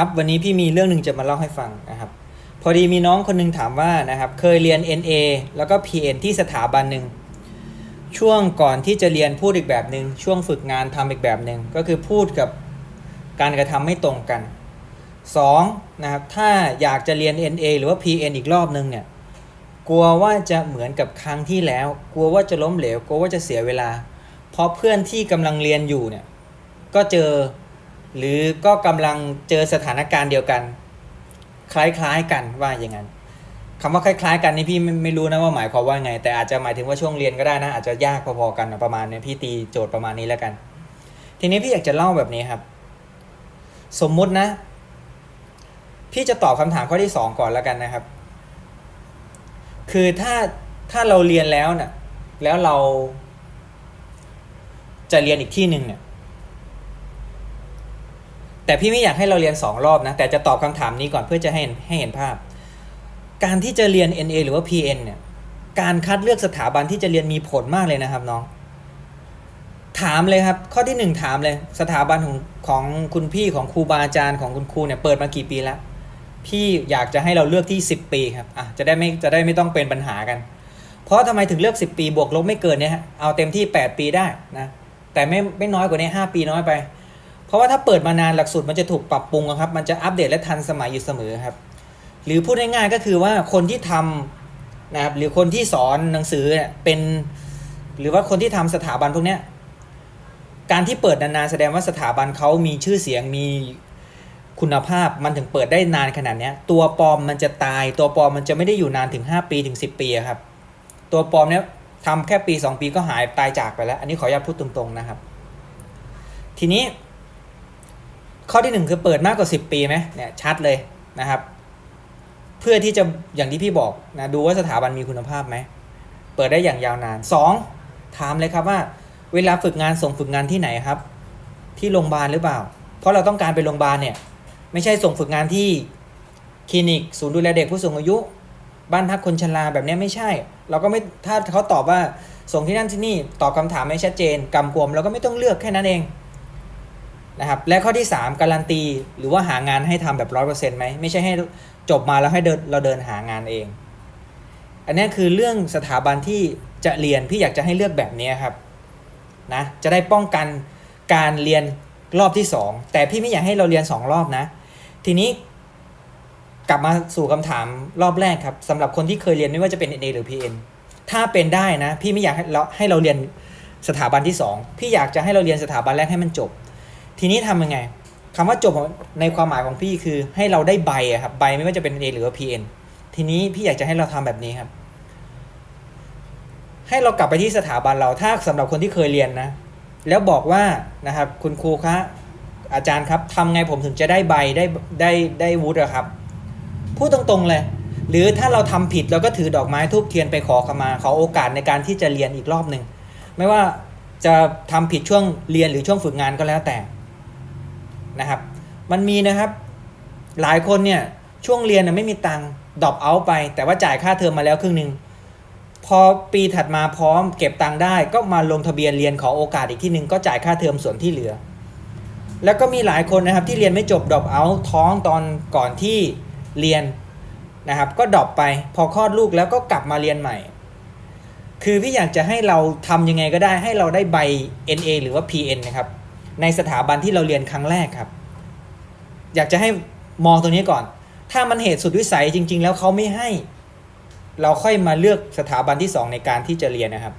ครับวันนี้พี่มีเรื่องหนึ่งจะมาเล่าให้ฟังนะครับ พอดีมีน้องคนหนึงถามว่านะครับ เคยเรียน NA แล้วก็ PN ที่สถาบันหนึ่งช่วงก่อนที่จะเรียนพูดอีกแบบหนึ่งช่วงฝึกงานทำอีกแบบหนึ่งก็คือพูดกับการกระทำไม่ตรงกันสองนะครับถ้าอยากจะเรียน NA หรือว่า PN อีกรอบนึงเนี่ยกลัวว่าจะเหมือนกับครั้งที่แล้ว กลัวว่าจะล้มเหลวกลัวว่าจะเสียเวลา เพราะเพื่อนที่กำลังเรียนอยู่เนี่ยก็เจอ หรือก็กำลังเจอสถานการณ์เดียวกัน คล้ายๆกันว่าอย่างนั้นคำว่าคล้าย ๆ กันนี่พี่ไม่ไม่รู้นะว่าหมายความว่าไง แต่อาจจะหมายถึงว่าช่วงเรียนก็ได้นะ อาจจะยากพอๆกันประมาณนี้พี่ตีโจทย์ประมาณนี้แล้วกัน ทีนี้พี่อยากจะเล่าแบบนี้ครับ สมมุตินะ พี่จะตอบคำถามข้อที่สองก่อนแล้วกันนะครับ คือถ้าถ้าเราเรียนแล้วเนี่ยแล้วเราจะเรียนอีกที่หนึ่งเนี่ย แต่พี่ไม่อยากให้เราเรียนสองรอบนะ แต่จะตอบคำถามนี้ก่อนเพื่อจะให้เห็นให้เห็นภาพ การที่จะเรียน NA หรือว่า PN เนี่ย การคัดเลือกสถาบันที่จะเรียนมีผลมากเลยนะครับน้อง ถามเลยครับ ข้อที่หนึ่งถามเลย สถาบันของของคุณพี่ของครูบาอาจารย์ของคุณครูเนี่ยเปิดมากี่ปีแล้วพี่อยากจะให้เราเลือกที่ 10 ปีครับอะจะได้ไม่จะได้ไม่ต้องเป็นปัญหากัน เพราะทำไมถึงเลือก 10 ปีบวกลบไม่เกินเนี่ยฮะเอาเต็มที่ 8 ปีได้นะแต่ไม่ไม่น้อยกว่านี้5ปีน้อยไป เพราะว่าถ้าเปิดมานานหลักสูตรมันจะถูกปรับปรุงครับ มันจะอัปเดตและทันสมัยอยู่เสมอครับ หรือพูดง่ายๆก็คือว่าคนที่ทำนะครับหรือคนที่สอนหนังสือเนี่ยเป็น หรือว่าคนที่ทำสถาบันพวกเนี้ยการที่เปิดนานๆแสดงว่าสถาบันเขามีชื่อเสียงมีคุณภาพมันถึงเปิดได้นานขนาดเนี้ยตัวปลอมมันจะตาย ตัวปลอมมันจะไม่ได้อยู่นานถึง 5 ปีถึง 10 ปีครับ ตัวปลอมเนี้ยทำแค่ปี 2 ปีก็หายตายจากไปแล้ว อันนี้ขออนุญาตพูดตรงๆนะครับ ทีนี้ ข้อที่หนึ่งคือเปิดมากกว่า 10 ปีไหมเนี่ยชัดเลยนะครับ เพื่อที่จะอย่างที่พี่บอกนะดูว่าสถาบันมีคุณภาพไหมเปิดได้อย่างยาวนาน 2. ถามเลยครับว่า เวลาฝึกงานส่งฝึกงานที่ไหนครับ ที่โรงพยาบาลหรือเปล่า เพราะเราต้องการไปโรงพยาบาลเนี่ยไม่ใช่ส่งฝึกงานที่คลินิก ศูนย์ดูแลเด็กผู้สูงอายุ บ้านพักคนชราแบบนี้ไม่ใช่ เราก็ไม่ถ้าเขาตอบว่าส่งที่นั่นที่นี่ตอบคำถามไม่ชัดเจนกำกวมเราก็ไม่ต้องเลือกแค่นั้นเอง นะครับและข้อที่ 3 การันตี หรือว่าหางานให้ทำแบบร้อยเปอร์เซ็นต์ไหมไม่ใช่ให้จบมาแล้วให้เดินเราเดินหางานเอง อันนี้คือเรื่องสถาบันที่จะเรียนพี่อยากจะให้เลือกแบบนี้ครับนะจะได้ป้องกันการเรียนรอบที่ 2 แต่พี่ไม่อยากให้เราเรียน 2 รอบนะ ทีนี้กลับมาสู่คำถามรอบแรกครับสำหรับคนที่เคยเรียนไม่ว่าจะเป็น NA หรือ PN ถ้าเป็นได้นะ พี่ไม่อยากให้เราให้เราเรียนสถาบันที่ 2 พี่อยากจะให้เราเรียนสถาบันแรกให้มันจบ ทีนี้ทำยังไงคำว่าจบในความหมายของพี่คือให้เราได้ใบอะครับใบไม่ว่าจะเป็น A หรือว่า PN ทีนี้พี่อยากจะให้เราทำแบบนี้ครับ ให้เรากลับไปที่สถาบันเราถ้าสำหรับคนที่เคยเรียนนะ แล้วบอกว่านะครับคุณครูคะอาจารย์ครับทำไงผมถึงจะได้ใบได้ได้ได้วุฒิอะครับ พูดตรงๆเลย หรือถ้าเราทำผิดเราก็ถือดอกไม้ทูบเทียนไปขอขมา ขอโอกาสในการที่จะเรียนอีกรอบหนึ่งไม่ว่าจะทำผิดช่วงเรียนหรือช่วงฝึกงานก็แล้วแต่ นะครับ มันมีนะครับ หลายคนเนี่ยช่วงเรียนน่ไม่มีตังค์ดรอปเอาไป แต่ว่าจ่ายค่าเทอมมาแล้วครึ่งหนึ่งพอปีถัดมาพร้อมเก็บตังค์ได้ ก็มาลงทะเบียนเรียนขอโอกาสอีกที่หนึ่งก็จ่ายค่าเทอมส่วนที่เหลือ แล้วก็มีหลายคนนะครับที่เรียนไม่จบดรอปเอาท้องตอนก่อนที่เรียนนะครับ ก็ดรอปไป พอคลอดลูกแล้วก็กลับมาเรียนใหม่ คือพี่อยากจะให้เราทำยังไงก็ได้ให้เราได้ใบ NA หรือว่า PN นะครับ ในสถาบันที่เราเรียนครั้งแรกครับ อยากจะให้มองตรงนี้ก่อน ถ้ามันเหตุสุดวิสัยจริง ๆ แล้วเขาไม่ให้ เราค่อยมาเลือกสถาบันที่ 2 ในการที่จะเรียนนะครับ